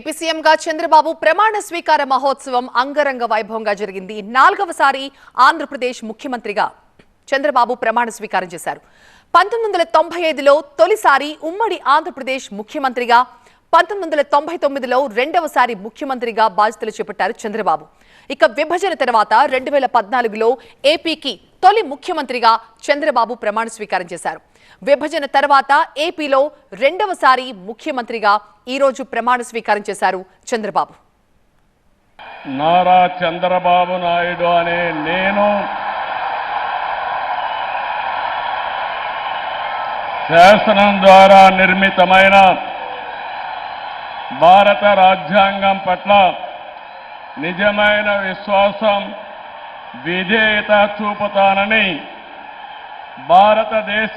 AP సీఎంగా చంద్రబాబు ప్రమాణ స్వీకార మహోత్సవం అంగరంగ వైభవంగా జరిగింది. నాలుగవసారి ఆంధ్రప్రదేశ్ ముఖ్యమంత్రిగా చంద్రబాబు ప్రమాణ స్వీకారం చేశారు. పంతొమ్మిది వందల తొంభై ఐదులో తొలిసారి ఉమ్మడి ఆంధ్రప్రదేశ్ ముఖ్యమంత్రిగా పంతొమ్మిది వందల తొంభై తొమ్మిదిలో రెండవసారి ముఖ్యమంత్రిగా బాధ్యతలు చేపట్టారు చంద్రబాబు. ఇక విభజన తర్వాత రెండు వేల పద్నాలుగులో ఏపీకి తొలి ముఖ్యమంత్రిగా చంద్రబాబు ప్రమాణ స్వీకారం చేశారు. విభజన తర్వాత ఏపీలో రెండవసారి ముఖ్యమంత్రిగా ఈ రోజు ప్రమాణ స్వీకారం చేశారు చంద్రబాబు. నారా చంద్రబాబు నాయుడు అనే నేను శాసనం ద్వారా నిర్మితమైన భారత రాజ్యాంగం పట్ల నిజమైన విశ్వాసం విధేయత చూపుతానని భారతదేశ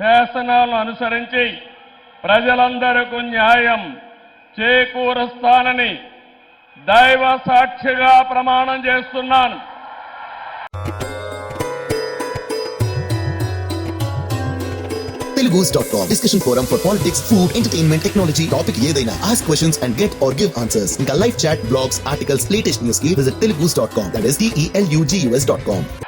శాసనాలను అనుసరించి ప్రజలందరకు న్యాయం చేకూరుస్తానని దైవ సాక్షిగా ప్రమాణం చేస్తున్నాను Telugus.com discussion forum for politics, food, entertainment, technology, topic ఏదైనా ask questions and get or give answers. ఇంకా live chat, blogs, articles, latest news కి visit telugus.com. That is T E L U G U S.com. నేను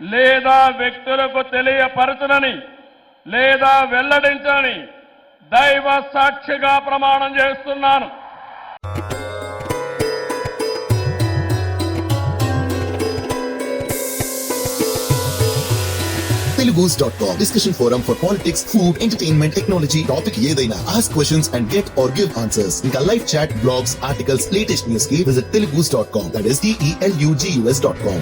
లేదా వ్యక్తులకు తెలియపరచునని లేదా వెల్లడించని దైవ సాక్షిగా ప్రమాణం చేస్తున్నాను Telugus.com discussion forum for politics, food, entertainment, technology, topic ఏదైనా ask questions and get or give answers. ఇంకా live chat, blogs, articles, latest news కి visit telugus.com. That is T E L U G U S.com.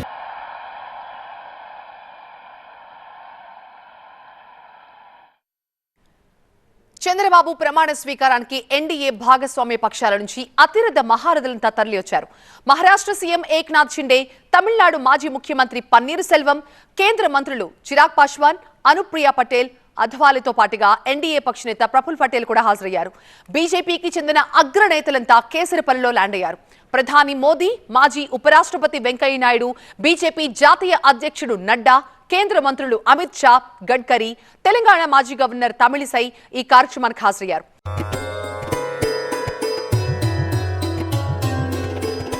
Chandrababu ప్రమాణ స్వీకారానికి NDA భాగస్వామ్య పక్షాల నుంచి అతిరథ మహారథులంతా తరలివచ్చారు. మహారాష్ట్ర సీఎం ఏక్నాథ్ షిండే తమిళనాడు మాజీ ముఖ్యమంత్రి పన్నీరు సెల్వం కేంద్ర మంత్రులు చిరాగ్ పాశ్వాన్ అనుప్రియ పటేల్ అధ్వాలితో పాటుగా ఎన్డీఏ పక్ష నేత ప్రఫుల్ పటేల్ కూడా హాజరయ్యారు. బీజేపీకి చెందిన అగ్రనేతలంతా కేసరిపల్లిలో ల్యాండ్ అయ్యారు ప్రధాని మోదీ మాజీ ఉపరాష్ట్రపతి వెంకయ్య నాయుడు బీజేపీ జాతీయ అధ్యక్షుడు నడ్డా కేంద్ర మంత్రులు అమిత్ షా గడ్కరీ తెలంగాణ మాజీ గవర్నర్ తమిళిసై ఈ కార్యక్రమానికి హాజరయ్యారు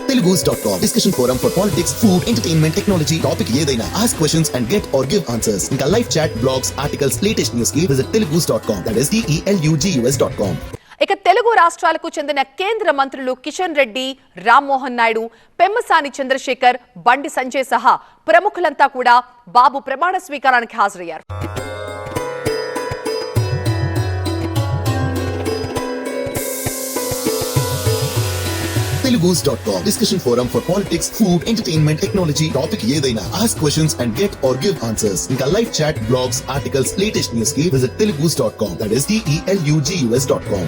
Telugus.com discussion forum for politics, food, entertainment, technology, topic ఏదైనా ask questions and get or give answers. ఇంకా live chat, blogs, articles, latest news కి visit telugus.com. That is T E L U G U S.com. Telugu రాష్ట్రాలకు చెందిన కేంద్ర మంత్రులు కిషన్ రెడ్డి రామ్మోహన్ నాయుడు పెమ్మసాని చంద్రశేఖర్ బండి సంజయ్ సహా ప్రముఖులంతా కూడా బాబు ప్రమాణ స్వీకారానికి హాజరయ్యారు Telugus.com discussion forum for politics, food, entertainment, technology, topic ఏదైనా ask questions and get or give answers. ఇంకా live chat, blogs, articles, latest news కి visit telugus.com. That is T E L U G U S.com.